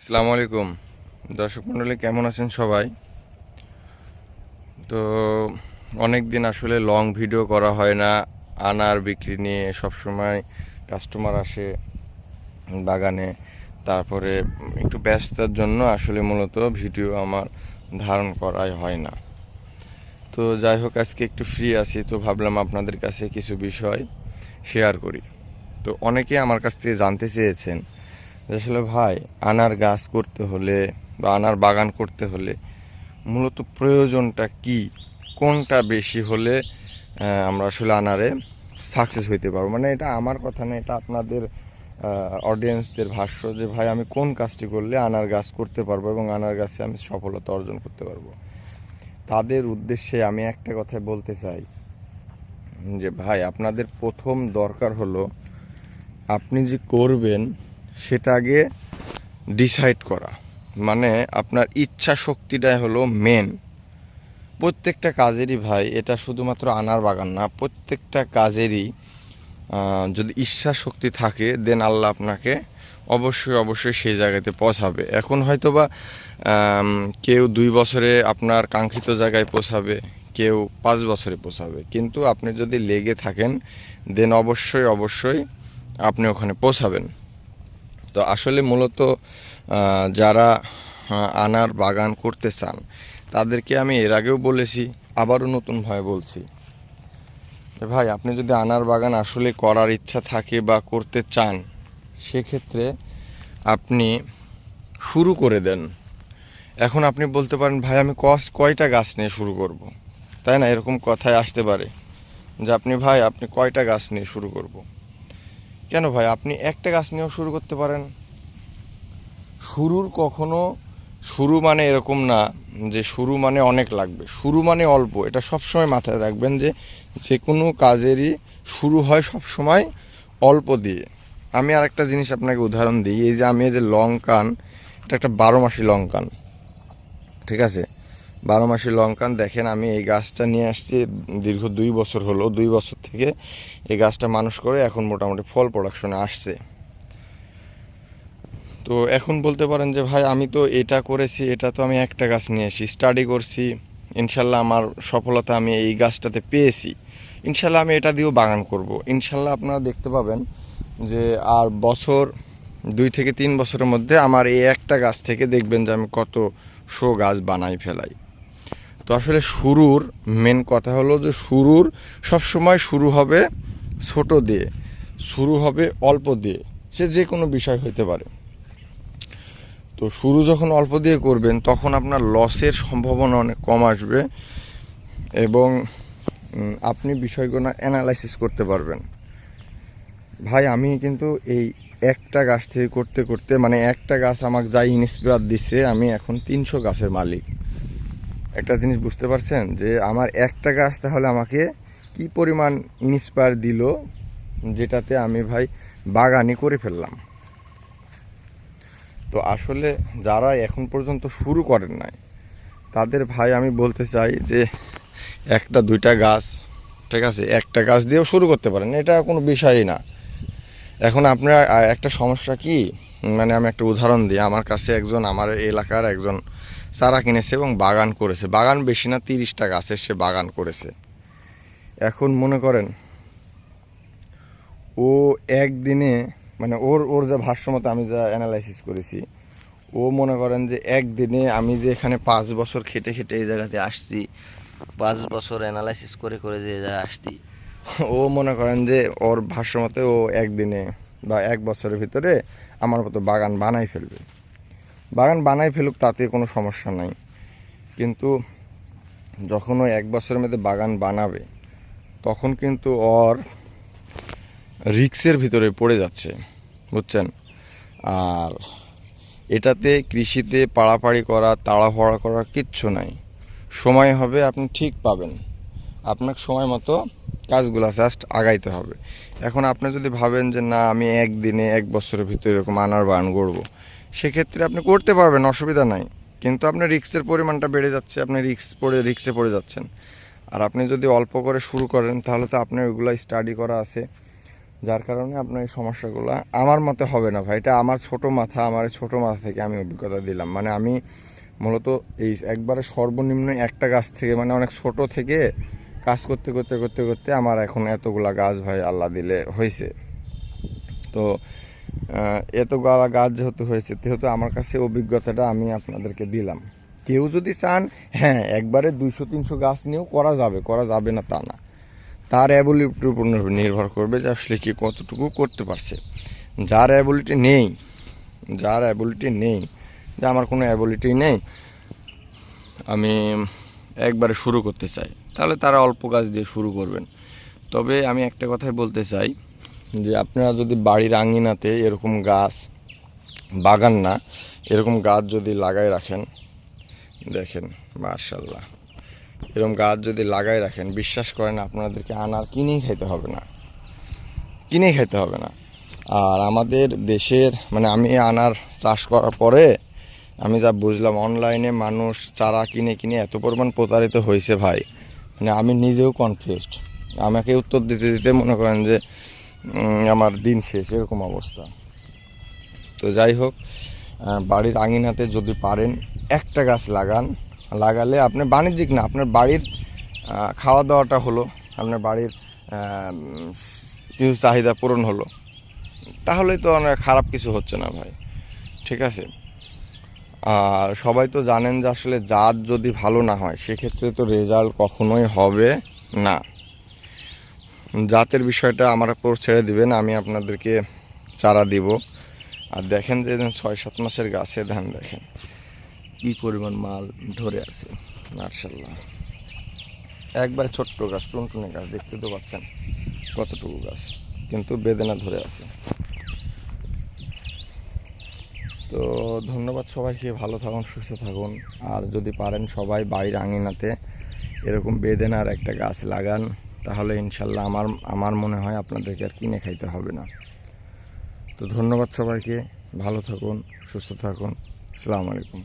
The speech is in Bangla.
আসসালামু আলাইকুম। দর্শক মণ্ডলী কেমন আছেন সবাই? তো অনেক দিন আসলে লং ভিডিও করা হয় না। আনার বিক্রি নিয়ে সবসময় কাস্টমার আসে বাগানে। তারপরে একটু ব্যস্ততার জন্য আসলে মূলত ভিডিও আমার ধারণ করাই হয় না। তো যাই হোক, আজকে একটু ফ্রি আছি, তো ভাবলাম আপনাদের কাছে কিছু বিষয় শেয়ার করি। তো অনেকে আমার কাছ থেকে জানতে চেয়েছেন আসলে ভাই, আনার গাছ করতে হলে বা আনার বাগান করতে হলে মূলত প্রয়োজনটা কি? কোনটা বেশি হলে আমরা আসলে আনারে সাকসেস হইতে পারব? মানে এটা আমার কথা না, এটা আপনাদের অডিয়েন্সদের ভাষ্য যে ভাই, আমি কোন কাজটি করলে আনার গাছ করতে পারব এবং আনার গাছে আমি সফলতা অর্জন করতে পারব? তাদের উদ্দেশ্যে আমি একটা কথা বলতে চাই, যে ভাই, আপনাদের প্রথম দরকার হলো আপনি যে করবেন সেটা আগে ডিসাইড করা। মানে আপনার ইচ্ছা শক্তিটাই হলো মেন প্রত্যেকটা কাজেরই ভাই, এটা শুধুমাত্র আনার বাগান না, প্রত্যেকটা কাজেরই যদি ইচ্ছা শক্তি থাকে দেন আল্লাহ আপনাকে অবশ্যই অবশ্যই সেই জায়গাতে পৌঁছাবে। এখন হয়তো বা কেউ দুই বছরে আপনার কাঙ্ক্ষিত জায়গায় পৌঁছাবে, কেউ পাঁচ বছরে পৌঁছাবে। কিন্তু আপনি যদি লেগে থাকেন দেন অবশ্যই অবশ্যই আপনি ওখানে পৌঁছাবেন। তো আসলে মূলত যারা আনার বাগান করতে চান, তাদেরকে আমি এর আগেও বলেছি, আবারও নতুনভাবে বলছি ভাই, আপনি যদি আনার বাগান আসলে করার ইচ্ছা থাকে বা করতে চান, সেক্ষেত্রে আপনি শুরু করে দেন এখন আপনি বলতে পারেন, ভাই, আমি কস, কয়টা গাছ নিয়ে শুরু করব। তাই না এরকম কথায় আসতে পারে যে আপনি, ভাই, আপনি কয়টা গাছ নিয়ে শুরু করব। কেন ভাই? আপনি একটা গাছ নিয়েও শুরু করতে পারেন। শুরুর কখনো, শুরু মানে এরকম না যে শুরু মানে অনেক লাগবে। শুরু মানে অল্প। এটা সবসময় মাথায় রাখবেন যে যে কোনো কাজেরই শুরু হয় সবসময় অল্প দিয়ে। আমি আর একটা জিনিস আপনাকে উদাহরণ দিই। এই যে আমি এই যে লঙ্কান এটা একটা বারো মাসি লঙ্কান ঠিক আছে? বারো মাসি লঙ্কান। দেখেন, আমি এই গাছটা নিয়ে আসছি দীর্ঘ দুই বছর হলো। দুই বছর থেকে এই গাছটা মানুষ করে এখন মোটামুটি ফল প্রোডাকশনে আসছে। তো এখন বলতে পারেন যে, ভাই, আমি তো এটা করেছি, এটা তো আমি একটা গাছ নিয়ে এসেছি স্টাডি করছি। ইনশাল্লাহ আমার সফলতা আমি এই গাছটাতে পেয়েছি। ইনশাল্লাহ আমি এটা দিয়েও বাগান করব। ইনশাল্লাহ আপনারা দেখতে পাবেন যে, আর বছর, দুই থেকে তিন বছরের মধ্যে আমার এই একটা গাছ থেকে দেখবেন যে, আমি কত শো গাছ বানাই ফেলাই। তো আসলে শুরুর মেন কথা হলো যে শুরুর সবসময় শুরু হবে ছোট দিয়ে, শুরু হবে অল্প দিয়ে, সে যে কোনো বিষয় হইতে পারে। তো শুরু যখন অল্প দিয়ে করবেন, তখন আপনার লসের সম্ভাবনা অনেক কম আসবে এবং আপনি বিষয়গুলো অ্যানালাইসিস করতে পারবেন। ভাই, আমি কিন্তু এই একটা গাছ থেকে করতে করতে মানে একটা গাছ আমাকে যাই ইন্সপায়ার দিচ্ছে আমি এখন তিনশো গাছের মালিক। একটা জিনিস বুঝতে পারছেন? যে আমার একটা গাছ তাহলে আমাকে কি পরিমাণ ইন্সপায়ার দিল যেটাতে আমি ভাই বাগানই করে ফেললাম? তো আসলে যারা এখন পর্যন্ত শুরু করেন নাই, তাদের ভাই আমি বলতে চাই যে একটা, দুইটা গাছ, ঠিক আছে? একটা গাছ দিয়েও শুরু করতে পারেন, এটা কোনো বিষয়ই না। এখন আপনার একটা সমস্যা কি? মানে আমি একটা উদাহরণ দিই। আমার কাছে একজন, আমার এলাকার একজন চারা কিনেছে এবং বাগান করেছে। বাগান বেশি না তিরিশটা গাছের সে বাগান করেছে। এখন মনে করেন, ও একদিনে মানে ওর ওর যা ভাষ্য মতো আমি যা অ্যানালাইসিস করেছি, ও মনে করেন যে একদিনে আমি যে এখানে পাঁচ বছর খেটে খেটে এই জায়গাতে আসছি, পাঁচ বছর অ্যানালাইসিস করে করে যে জায়গায় আসতি ও মনে করেন যে ওর ভাষ্য মতে ও একদিনে বা এক বছরের ভিতরে আমার মতো বাগান বানাই ফেলবে। বাগান বানাই ফেলুক, তাতে কোনো সমস্যা নাই। কিন্তু যখন ও এক বছরের মধ্যে বাগান বানাবে, তখন কিন্তু ওর রিক্সের ভিতরে পড়ে যাচ্ছে, বুঝছেন? আর এটাতে কৃষিতে পাড়াপাড়ি করা, তাড়াহড়া করার কিচ্ছু নাই। সময় হবে, আপনি ঠিক পাবেন। আপনাকে সময় মতো কাজগুলো জাস্ট আগাইতে হবে। এখন আপনি যদি ভাবেন যে, না, আমি একদিনে এক বছরের ভিতরে এরকম আনার বান করব, সেক্ষেত্রে আপনি করতে পারবেন, অসুবিধা নাই। কিন্তু আপনার রিক্সের পরিমাণটা বেড়ে যাচ্ছে, আপনি রিক্স পড়ে রিক্সে পড়ে যাচ্ছেন। আর আপনি যদি অল্প করে শুরু করেন, তাহলে তো আপনার ওইগুলো স্টাডি করা আছে। যার কারণে আপনার এই সমস্যাগুলো আমার মতে হবে না ভাই। এটা আমার ছোট মাথা, আমার ছোট মাথা থেকে আমি অভিজ্ঞতা দিলাম। মানে আমি মূলত এই একবারে সর্বনিম্ন একটা গাছ থেকে মানে অনেক ছোট থেকে কাজ করতে করতে করতে করতে আমার এখন এতগুলা গাছ ভাই আল্লাহ দিলে হয়েছে তো এতগুলা গাছ যেহেতু হয়েছে যেহেতু আমার কাছে অভিজ্ঞতাটা আমি আপনাদেরকে দিলাম। কেউ যদি চান হ্যাঁ একবারে দুইশো, তিনশো গাছ নিয়েও করা যাবে করা যাবে না তা না। তার অ্যাবিলিটির উপর নির্ভর করবে যে আসলে কি কতটুকু করতে পারছে। যার অ্যাবিলিটি নেই, যার অ্যাবিলিটি নেই, যে আমার কোনো অ্যাবিলিটি নেই, আমি একবারে শুরু করতে চাই। তাহলে তারা অল্প কাজ দিয়ে শুরু করবেন। তবে আমি একটা কথাই বলতে চাই যে, আপনারা যদি বাড়ির আঙিনাতে এরকম গাছ, বাগান না, এরকম গাছ যদি লাগাই রাখেন, দেখেন মার্শাল্লাহ এরকম গাছ যদি লাগাই রাখেন, বিশ্বাস করেন আপনাদেরকে আনার কিনেই খাইতে হবে না। কিনেই খাইতে হবে না। আর আমাদের দেশের মানে আমি আনার চাষ করার পরে আমি যা বুঝলাম অনলাইনে মানুষ চারা কিনে কিনে এত পরিমাণ প্রতারিত হয়েছে ভাই। মানে আমি নিজেও কনফিউজড আমাকে উত্তর দিতে দিতে মনে করেন যে আমার দিন শেষ, এরকম অবস্থা। তো যাই হোক বাড়ির আঙিনাতে যদি পারেন, একটা গাছ লাগান। লাগালে আপনি বাণিজ্যিক না, আপনার বাড়ির খাওয়া দাওয়াটা হলো, আপনার বাড়ির কিছু চাহিদা পূরণ হলো। তাহলে তো অনেক খারাপ কিছু হচ্ছে না ভাই। ঠিক আছে? আর সবাই তো জানেন যে আসলে জাত যদি ভালো না হয়, সেক্ষেত্রে তো রেজাল্ট কখনোই হবে না। জাতের বিষয়টা আমার উপর ছেড়ে দিবেন, আমি আপনাদেরকে চারা দিব। আর দেখেন যে ছয় সাত মাসের গাছে ধান দেখেন, কি পরিমাণ মাল ধরে আছে মার্শাল্লাহ একবার ছোট্ট গাছ, টুনটুনে গাছ, দেখতে তো পাচ্ছেন কতটুকু গাছ, কিন্তু বেদনা ধরে আছে। তো ধন্যবাদ সবাইকে, ভালো থাকুন, সুস্থ থাকুন। আর যদি পারেন সবাই বাড়ির আঙিনাতে এরকম বেদেনার একটা গাছ লাগান, তাহলে ইনশাল্লাহ আমার আমার মনে হয় আপনাদেরকে আর কিনে খাইতে হবে না। তো ধন্যবাদ সবাইকে, ভালো থাকুন, সুস্থ থাকুন। আসসালামু আলাইকুম।